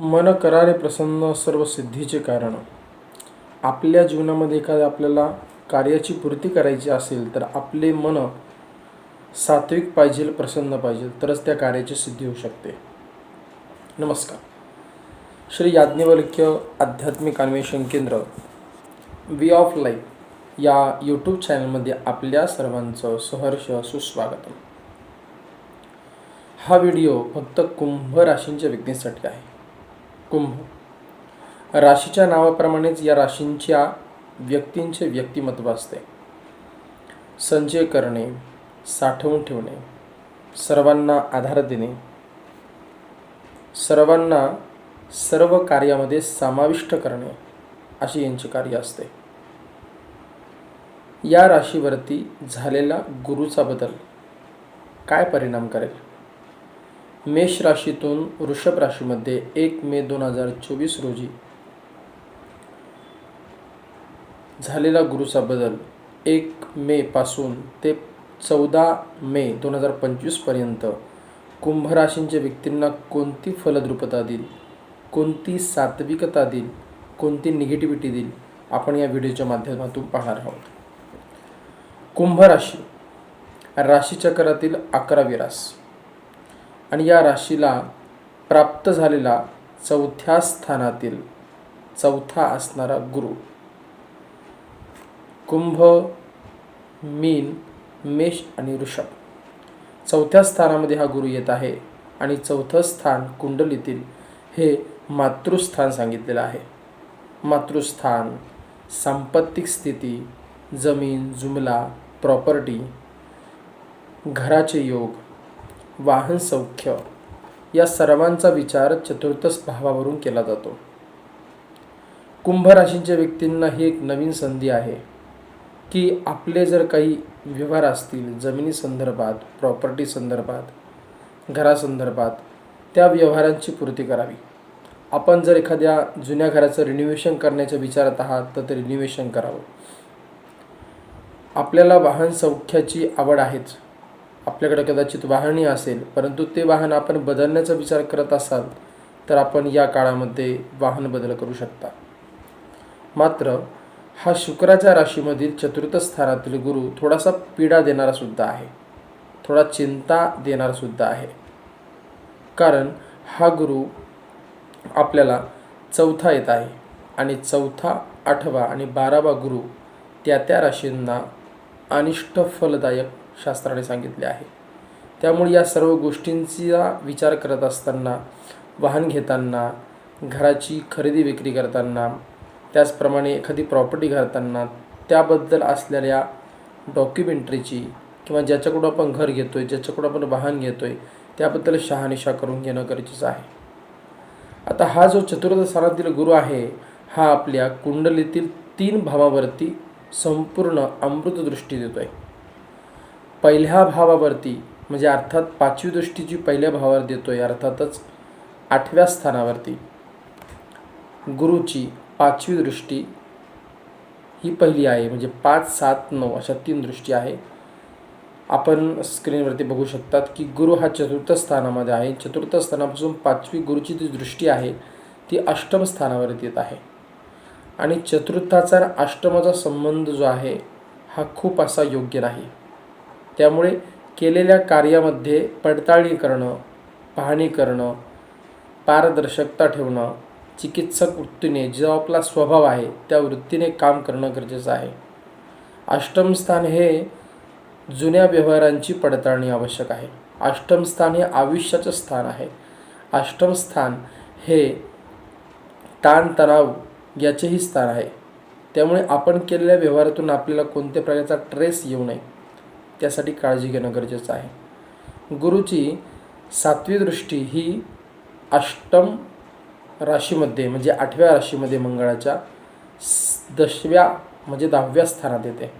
मन करारे प्रसन्न सर्व सिद्धीचे कारण. आपल्या जीवनामध्ये एखाद्या आपल्याला कार्याची पूर्ती करायची असेल तर आपले मन सात्विक पाहिजे प्रसन्न पाहिजे तरच त्या कार्याची सिद्धी होऊ शकते. नमस्कार. श्री याज्ञवल्क्य आध्यात्मिक अन्वेषण केंद्र वे ऑफ लाईफ या यूट्यूब चॅनलमध्ये आपल्या सर्वांचं सहर्ष सुस्वागतम. हा व्हिडिओ फक्त कुंभ राशींच्या व्यक्तींसाठी आहे. कुंभ. राशीच्या नावाप्रमाणेच या राशींच्या व्यक्तींचे व्यक्तिमत्व असते. संचय करणे साठवून ठेवणे सर्वांना आधार देणे सर्वांना सर्व कार्यामध्ये समाविष्ट करणे अशी यांचे कार्य असते. या राशीवरती झालेला गुरुचा बदल काय परिणाम करेल? मेष राशीतून वृषभ राशीमध्ये एक मे दोन हजार चोवीस रोजी झालेला गुरुचा बदल एक मे पासून ते चौदा मे दोन हजार पंचवीसपर्यंत कुंभ राशींच्या व्यक्तींना कोणती फलद्रुपता देईल? कोणती सात्विकता देईल? कोणती निगेटिव्हिटी देईल? आपण या व्हिडिओच्या माध्यमातून पाहणार आहोत. कुंभ राशी राशीचक्रातील अकरावी रास. आणि या राशीला प्राप्त झालेला चौथ्या स्थानातील चौथा असणारा गुरु. कुंभ मीन मेष आणि ऋषभ चौथ्या स्थानामध्ये हा गुरु येत आहे आणि चौथं स्थान कुंडलीतील हे मातृस्थान सांगितलेलं आहे. मातृस्थान सांपत्तिक स्थिती जमीन जुमला प्रॉपर्टी घराचे योग वाहन सौख्य या सर्वांचा विचार चतुर्थस भावावरून केला जातो. कुंभ राशींच्या व्यक्तींना ही एक नवीन संधी आहे की आपले जर काही व्यवहार असतील जमिनी संदर्भात प्रॉपर्टी संदर्भात घरासंदर्भात त्या व्यवहारांची पूर्ती करावी. आपण जर एखाद्या जुन्या घराचं रिन्युवेशन करण्याच्या विचारात आहात तर ते रिन्युवेशन करावं. आपल्याला वाहन सौख्याची आवड आहेच. आपल्याकडे कदाचित वाहनही असेल परंतु ते वाहन आपण बदलण्याचा विचार करत असाल तर आपण या काळामध्ये वाहन बदल करू शकता. मात्र हा शुक्राच्या राशीमधील चतुर्थ स्थानातील गुरु थोडासा पीडा देणारा सुद्धा आहे. थोडा चिंता देणारा सुद्धा आहे. कारण हा गुरु आपल्याला चौथा येत आहे आणि चौथा आठवा आणि बारावा गुरु त्या त्या राशींना अनिष्ट फलदायक शास्त्राने सांगितले आहे. त्यामुळे या सर्व गोष्टींचा विचार करत असताना वाहन घेताना घराची खरेदी विक्री करताना त्याचप्रमाणे एखादी प्रॉपर्टी घालताना त्याबद्दल असलेल्या डॉक्युमेंटरीची किंवा ज्याच्याकडून आपण घर घेतो आहे ज्याच्याकडून आपण वाहन घेतो आहे त्याबद्दल शहानिशा करून घेणं गरजेचं आहे. आता हा जो चतुर्थ स्थानातील गुरु आहे हा आपल्या कुंडलीतील तीन भावावरती संपूर्ण अमृत दृष्टी देतो आहे पहिल्या भावावरती म्हणजे अर्थात पाचवी दृष्टी जी पहिल्या भावावर देतो आहे अर्थातच आठव्या स्थानावरती गुरुची पाचवी दृष्टी ही पहिली आहे. म्हणजे पाच सात नऊ अशा तीन दृष्टी आहे. आपण स्क्रीनवरती बघू शकतात की गुरु हा चतुर्थ स्थानामध्ये आहे. चतुर्थ स्थानापासून पाचवी गुरुची जी दृष्टी आहे ती अष्टम स्थानावरती येत आहे. आणि चतुर्थाचा अष्टमाचा संबंध जो आहे हा खूप असा योग्य नाही. त्यामुळे केलेल्या कार्यामध्ये पडताळणी करणं पाहणी करणं पारदर्शकता ठेवणं चिकित्सक वृत्तीने जो आपला स्वभाव आहे त्या वृत्तीने काम करणं गरजेचं आहे. अष्टम स्थान हे जुन्या व्यवहारांची पडताळणी आवश्यक आहे. अष्टम स्थान हे आयुष्याचं स्थान आहे. अष्टम स्थान हे ताणतणाव याचेही स्थान आहे. त्यामुळे आपण केलेल्या व्यवहारातून आपल्याला कोणत्या प्रकारचा ट्रेस येऊ नये. त्यासाठी काळजी घेणं गरजेचं आहे. गुरुची सातवी दृष्टी ही अष्टम राशीमध्ये म्हणजे आठव्या राशीमध्ये मंगळाच्या दशव्या म्हणजे दहाव्या स्थानात येते.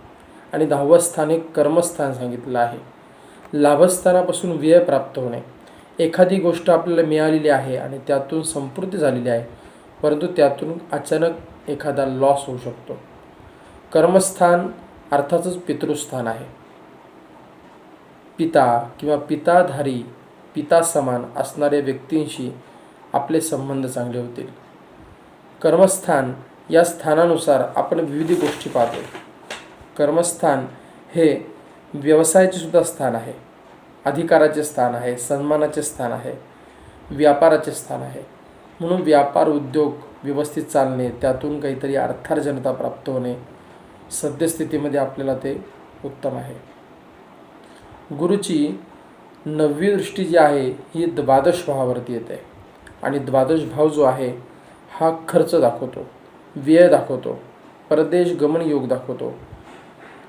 आणि दहावं स्थान हे कर्मस्थान सांगितलं आहे. लाभस्थानापासून व्यय प्राप्त होणे. एखादी गोष्ट आपल्याला मिळालेली आहे आणि त्यातून संपूर्ती झालेली आहे परंतु त्यातून अचानक एखादा लॉस होऊ शकतो. कर्मस्थान अर्थातच पितृस्थान आहे. पिता किंवा पिताधारी पिता समान असणाऱ्या व्यक्तींशी आपले संबंध चांगले होतील. कर्मस्थान या स्थानानुसार आपण विविध गोष्टी पाहतो. कर्मस्थान हे व्यवसायाचे सुद्धा स्थान आहे. अधिकाराचे स्थान आहे सन्मानाचे स्थान आहे व्यापाराचे स्थान आहे. म्हणून व्यापार उद्योग व्यवस्थित चालणे त्यातून काहीतरी अर्थार्जनता प्राप्त होणे सद्यस्थितीमध्ये आपल्याला ते उत्तम आहे. गुरुची नववी दृष्टी जी आहे ही द्वादश भावावरती येते. आणि द्वादश भाव जो आहे हा खर्च दाखवतो व्यय दाखवतो परदेश गमन योग दाखवतो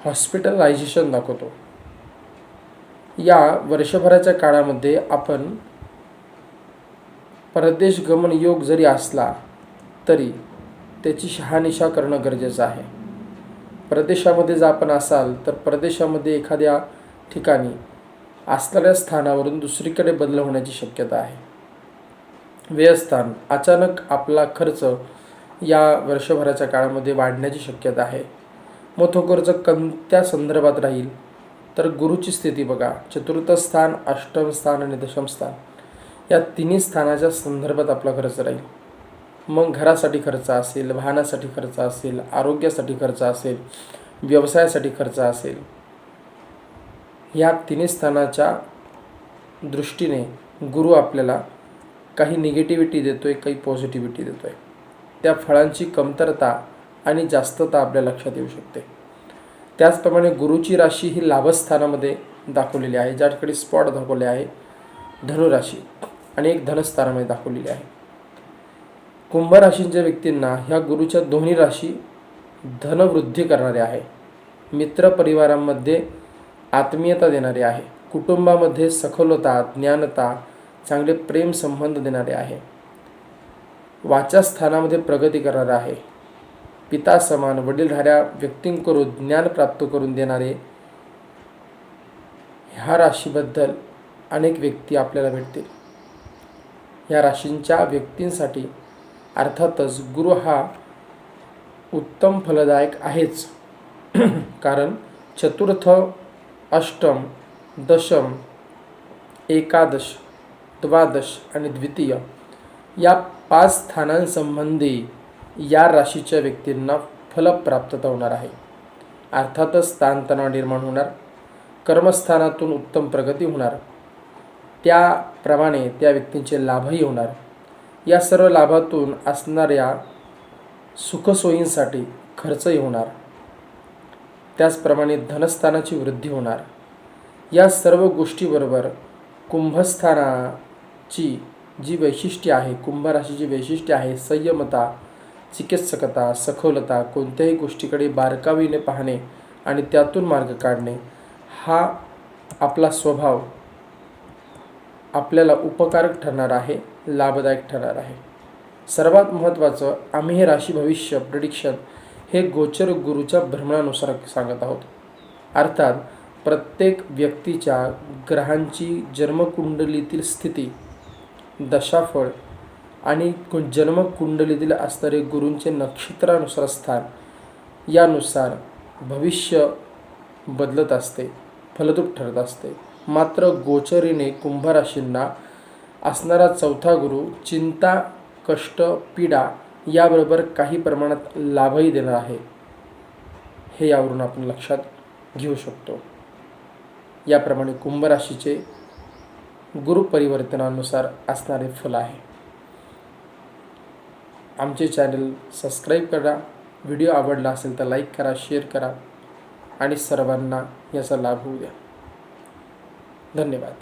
हॉस्पिटलायझेशन दाखवतो. या वर्षभराच्या काळामध्ये आपण परदेश गमन योग जरी असला तरी त्याची शहानिशा करणं गरजेचं आहे. परदेशामध्ये जर आपण असाल तर परदेशामध्ये एखाद्या ठिकाणी असणाऱ्या स्थानावरून दुसरीकडे बदल होण्याची शक्यता आहे. व्ययस्थान अचानक आपला खर्च या वर्षभराच्या काळामध्ये वाढण्याची शक्यता आहे. मग तो खर्च कोणत्या संदर्भात राहील? तर गुरुची स्थिती बघा. चतुर्थ स्थान अष्टम स्थान आणि दशम स्थान. या तिन्ही स्थानाच्या संदर्भात आपला खर्च राहील. मग घरासाठी खर्च असेल वाहनासाठी खर्च असेल आरोग्यासाठी खर्च असेल व्यवसायासाठी खर्च असेल. या तिन्ही स्थानाच्या दृष्टीने गुरु आपल्याला काही निगेटिव्हिटी देतो आहे काही पॉझिटिव्हिटी देतो आहे त्या फळांची कमतरता आणि जास्तता आपल्या लक्षात येऊ शकते. त्याचप्रमाणे गुरुची राशी ही लाभस्थानामध्ये दाखवलेली आहे ज्याकडे स्पॉट दाखवले आहे धनुराशी आणि एक धनस्थानामध्ये दाखवलेली आहे. कुंभ राशींच्या व्यक्तींना ह्या गुरुच्या दोन्ही राशी धनवृद्धी करणारे आहे. मित्रपरिवारांमध्ये आत्मीयता देणारे आहे. कुटुंबामध्ये सखोलता ज्ञानता चांगले प्रेम संबंध देणारे आहे. वाचास्थानामध्ये प्रगती करणारा आहे. पिता समान वडीलधाऱ्या व्यक्तींकडून ज्ञान प्राप्त करून देणारे ह्या राशीबद्दल अनेक व्यक्ती आपल्याला भेटतील. ह्या राशींच्या व्यक्तींसाठी अर्थातच गुरु हा उत्तम फलदायक आहेच. कारण चतुर्थ अष्टम दशम एकादश द्वादश आणि द्वितीय या पाच स्थानांसंबंधी या राशीच्या व्यक्तींना फलप्राप्तता होणार आहे. अर्थातच ताणतणाव निर्माण होणार कर्मस्थानातून उत्तम प्रगती होणार त्याप्रमाणे त्या व्यक्तींचे लाभही होणार. या सर्व लाभातून असणाऱ्या सुखसोयींसाठी खर्चही होणार. त्याचप्रमाणे धनस्थानाची वृद्धी होणार. या सर्व गोष्टीबरोबर कुंभस्थानाची जी वैशिष्ट्ये आहे कुंभराशीची वैशिष्ट्ये आहे संयमता चिकित्सकता सखोलता कोणत्याही गोष्टीकडे बारकावीने पाहणे आणि त्यातून मार्ग काढणे हा आपला स्वभाव आपल्याला उपकारक ठरणार आहे लाभदायक ठरणार आहे. सर्वात महत्त्वाचं आम्ही हे राशी भविष्य प्रिडिक्शन हे गोचर गुरुच्या भ्रमणानुसार सांगत आहोत. अर्थात प्रत्येक व्यक्तीच्या ग्रहांची जन्मकुंडलीतील स्थिती दशाफळ आणि जन्मकुंडलीतील असणारे गुरूंचे नक्षत्रानुसार स्थान यानुसार भविष्य बदलत असते फलदूप ठरत असते. मात्र गोचरीने कुंभराशींना असणारा चौथा गुरु चिंता कष्ट पीडा याबरोबर काही प्रमाणात लाभही देणार आहे. हे यावरून आपण लक्षात घेऊ शकतो. याप्रमाणे कुंभराशीचे गुरुपरिवर्तनानुसार असणारे फल आहे. आमचे चॅनल सबस्क्राईब करा. व्हिडिओ आवडला असेल तर लाईक करा शेअर करा आणि सर्वांना याचा लाभ होऊ द्या. धन्यवाद.